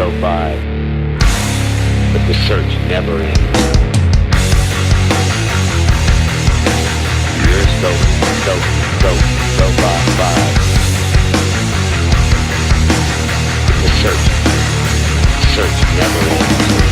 go by, but the search never ends. Years go, go, go, go by, by. But the search, search never ends.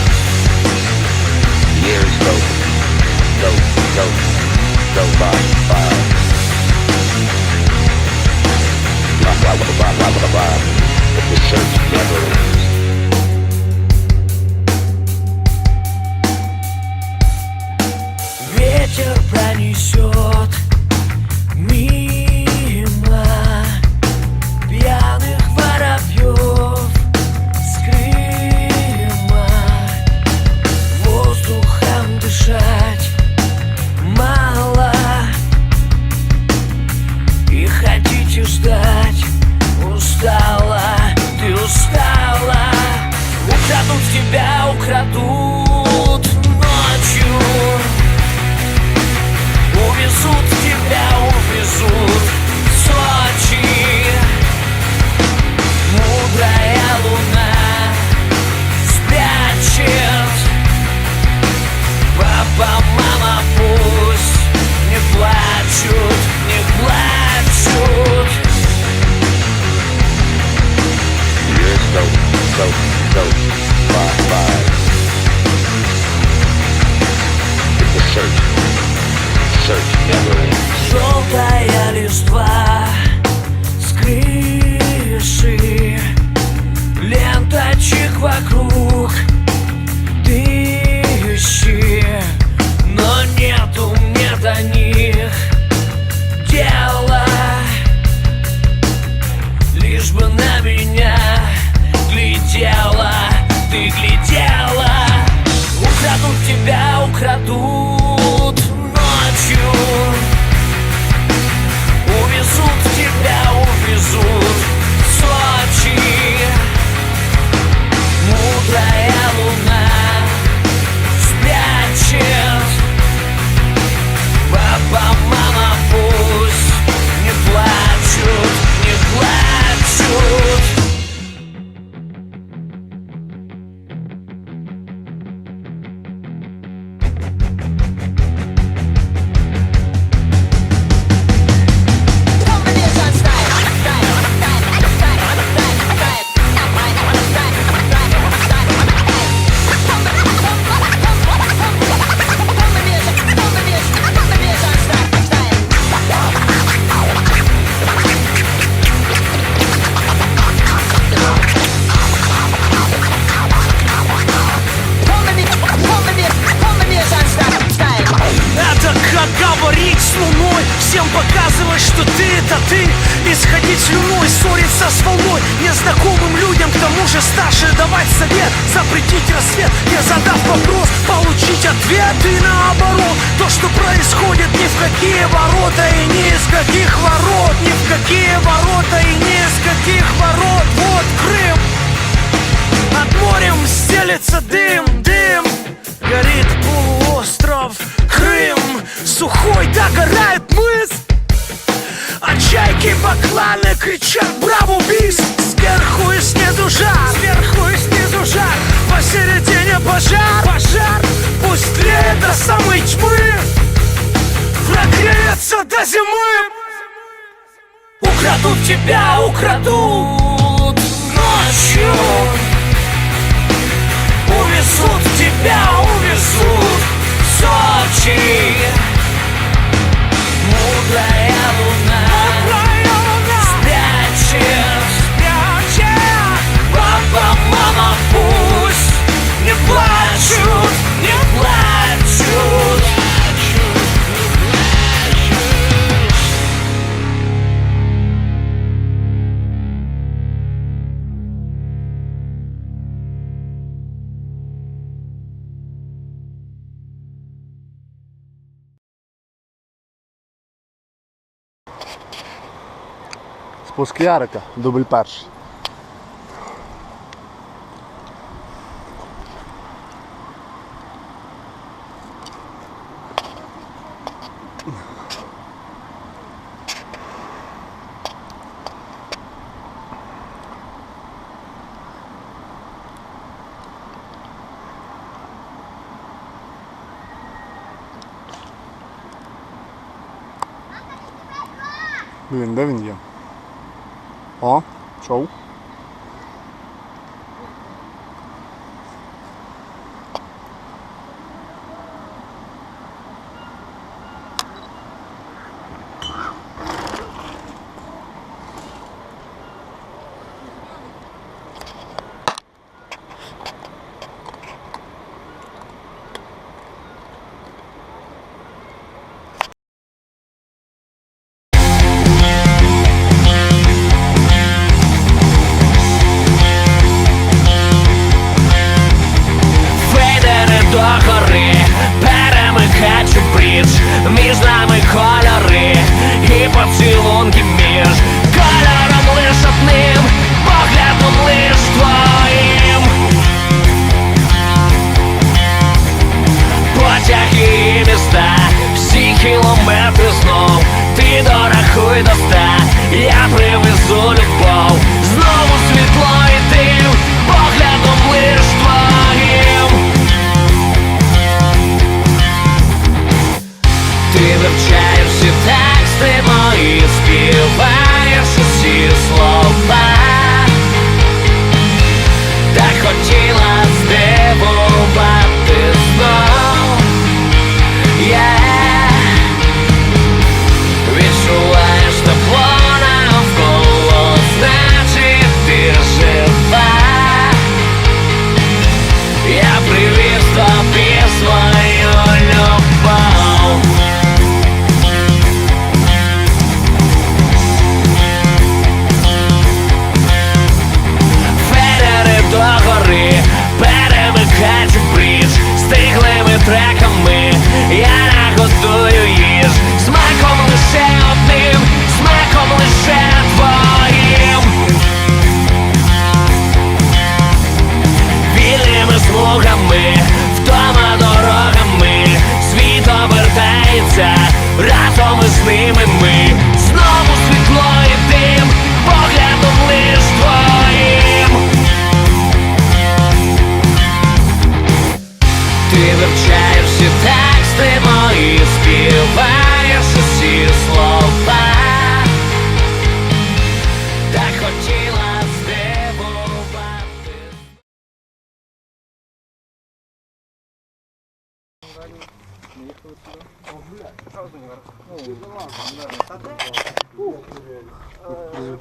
Говорить с луной Всем показывать, что ты это ты. Исходить слюной, ссориться с волной Незнакомым людям, к тому же старше Давать совет, запретить рассвет Не задав вопрос, получить ответ И наоборот, то, что происходит Ни в какие ворота и ни из каких ворот. Ни в какие ворота и ни из каких ворот. Вот Крым. Над морем стелется дым, дым. Горит полуостров пожар Пожар Пусть до самой тьмы. Прогреется до зимы. Украдут тебя, украдут ночью Пуск Ярика, дубль перший. Блін, де він є? О, шоу.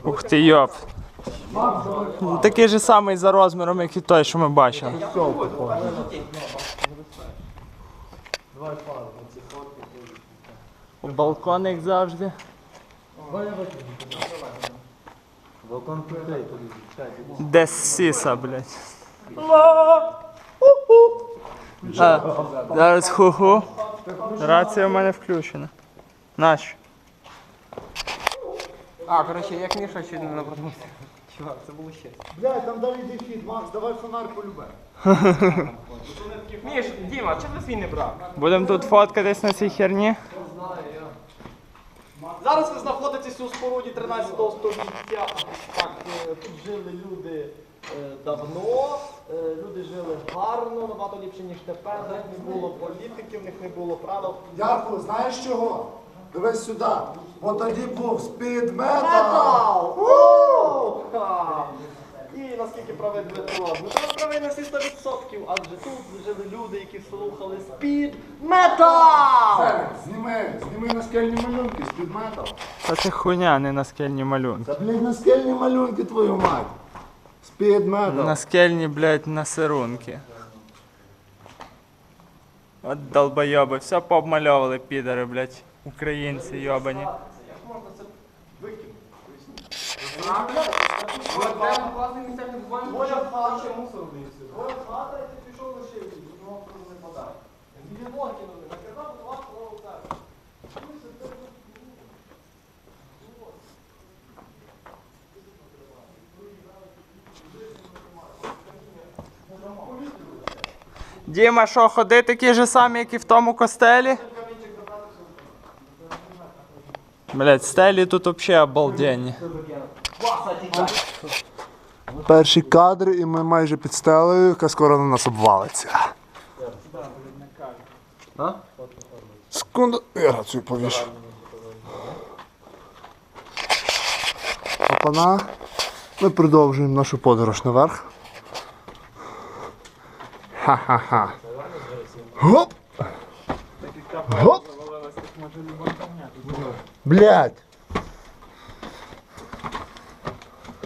Ух ти йоп. Такий же самий за розміром, як і той, що ми бачили. Балкон, як завжди. Де сіса, блядь. А, зараз ху-ху. Рація в мене включена. Нащо? А, коротше, як Міша ще не навернувся. Чувак, це було щастя. Блядь, там далі дефіт, Макс, давай фонарь полюбе. Міш, Діма, чого ти свій не брав? Будемо тут фоткатись на цій херні. Зараз ви знаходитесь у споруді 13 століття. Так, е, тут жили люди давно, е, люди жили гарно, набагато ліпше, ніж тепер. В них не було політики, в них не було правил. Дякую, знаєш чого? Дивись сюди. Бо тоді був спід метал. Метал! О! Ха! І наскільки правий Дмитро? Дмитро правий на всі 100%, адже тут жили люди, які слухали спід метал! Зніми, зніми наскельні малюнки, спід метал. Та це хуйня, не наскельні малюнки. Та, блядь, наскельні малюнки, твою мать. Спід метал. Наскельні, блядь, насирунки. От долбойоби, все пообмальовували підари, блядь. Українці йобані. Твоя хата і ти пішов лише просто не подай. Дві блоки не наказав, два слова так. Діма, що, ходи такі ж самі, як і в тому костелі? Блядь, стелі тут взагалі обалденні. Перші кадри, і ми майже під стелею, яка скоро на нас обвалиться. Секунду, я рацію повішу. Опана. Ми продовжуємо нашу подорож наверх. Ха-ха-ха. Гоп! Гоп! Блять!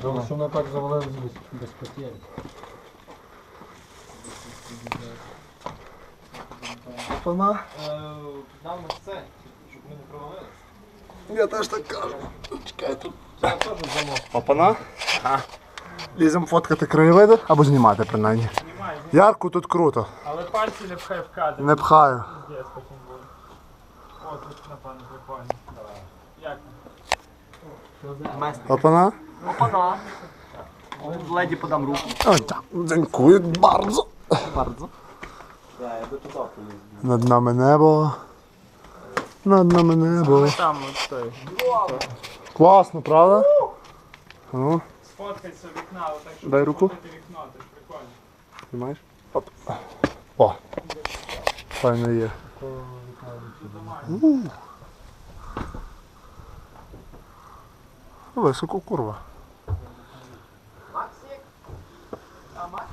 Тому що вона так завалилась без, без потерь. Опана. Нам це, щоб ми не провалилися. Я теж так кажу. Чекай тут. Опана. Лізем фоткати краєвиди або знімати принаймні. Ярку тут круто. Але пальці не пхай в кадр. Не пхаю. Пиздец, потім буде. О, тут напевно прикольно. Як? Опана. Опана. Леді подам руку. О, так, Дякую bardzo. Bardzo. Над нами небо. Над нами небо. Там от той. Класно, правда? Ну, Сфоткайся в вікна, отак, щоб Дай руку. сфоткати вікно, це ж прикольно. Знімаєш? Оп. О. Файно є. Високо курва. Максик. А, Макс?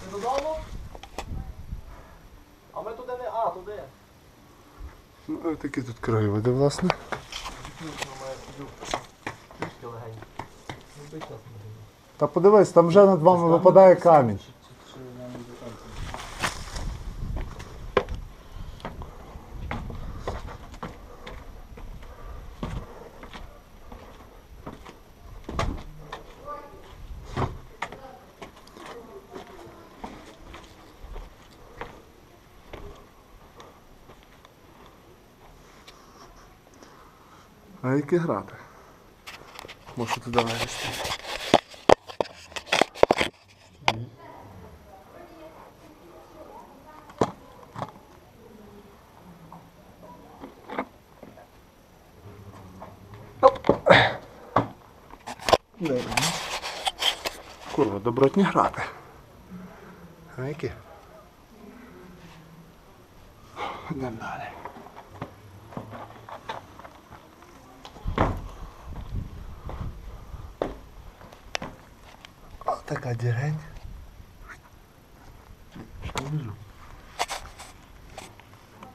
Ти додому? А ми туди не... А, туди. Ну, ось такі тут краєвиди, власне. Та подивись, там вже над вами випадає камінь. А які грати? Можу туди вилізти. Курва, добротні грати. А які? Йдемо далі. О, така дірень.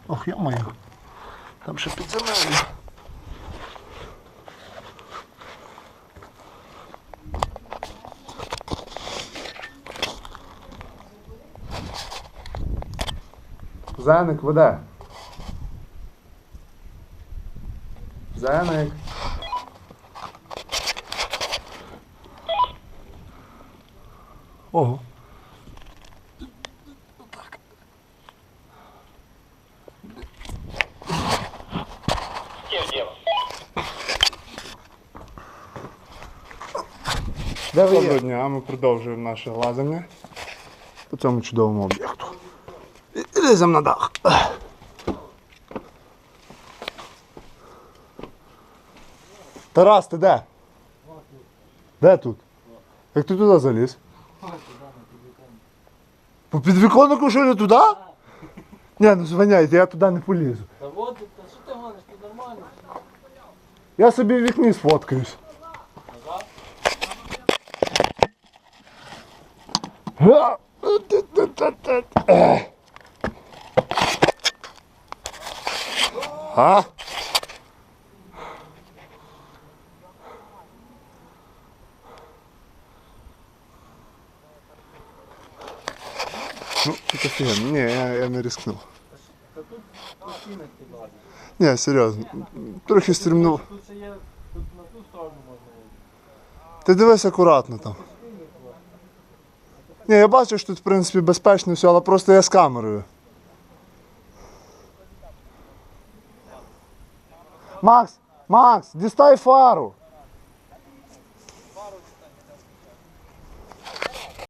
Ох, я маю. Там ще підземелля. Зеник веде. Зеник. Ого. Доброго дня, ми продовжуємо наше лазання по цьому чудовому об'єкту. І на дах. Тарас, ти де? Де тут? Як ти туди заліз? По підвіконнику що не туди? Ні, ну звиняйте, я туди не полізу. Та от, та що ти гониш, ти нормально. Я собі в вікні сфоткаюсь. Га! А? Ну, это офігенно. Ні, я, я не рискнув. Ні, серйозно. Трохи стрімнув. Тут це є, тут на ту сторону можна. Ти дивись акуратно там. Ні, я бачу, що тут, в принципі, безпечно все, але просто я з камерою. Макс, Макс, дістай фару.